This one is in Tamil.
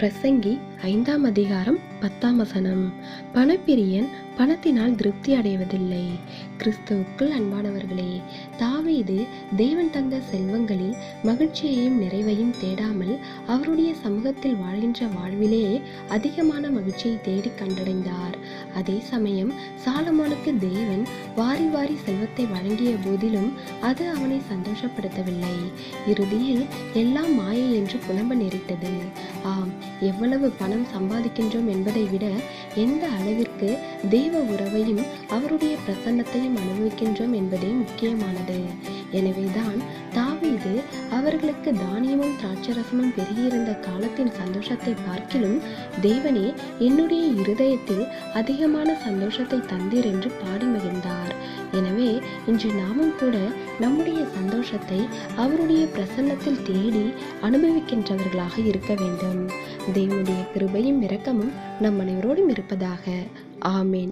प्रसंगी ஐந்தாம் அதிகாரம் பத்தாம் வசனம். பணப்பிரியன் பணத்தினால் திருப்தி அடைவதில்லை. கிறிஸ்துவுக்குள் அன்பானவர்களே தாவீது தேவன் தந்த செல்வங்களில் மகிழ்ச்சியையும் நிறைவையும் தேடாமல் அவருடைய சமூகத்தில் வாழ்கின்ற வாழ்விலே அதிகமான மகிழ்ச்சியை தேடி கண்டடைந்தார். அதே சமயம் சாலமோனுக்கு தேவன் வாரி வாரி செல்வத்தை வழங்கிய போதிலும் அது அவனை சந்தோஷப்படுத்தவில்லை. இறுதியில் எல்லாம் மாயை என்று புலம்ப நேரிட்டது. ஆம் எவ்வளவு பணம் சம்பாதிக்கின்றோம் என்பதை விட எந்த அளவிற்கு தெய்வ உறவையும் அவருடைய பிரசன்னத்தையும் அனுபவிக்கின்றோம் என்பதே முக்கியமான அவர்களுக்கு தானியமும் திராட்சரசமும் பெருகியிருந்த காலத்தின் சந்தோஷத்தை பார்க்கிலும் தேவனே என்னுடைய இருதயத்தில் அதிகமான சந்தோஷத்தை தந்தீர் என்று பாடி மகிழ்ந்தார். எனவே இன்று நாமும் கூட நம்முடைய சந்தோஷத்தை அவருடைய பிரசன்னத்தில் தேடி அனுபவிக்கின்றவர்களாக இருக்க வேண்டும். தேவனுடைய கிருபையும் இரக்கமும் நம் அனைவரோடும் இருப்பதாக. ஆமேன்.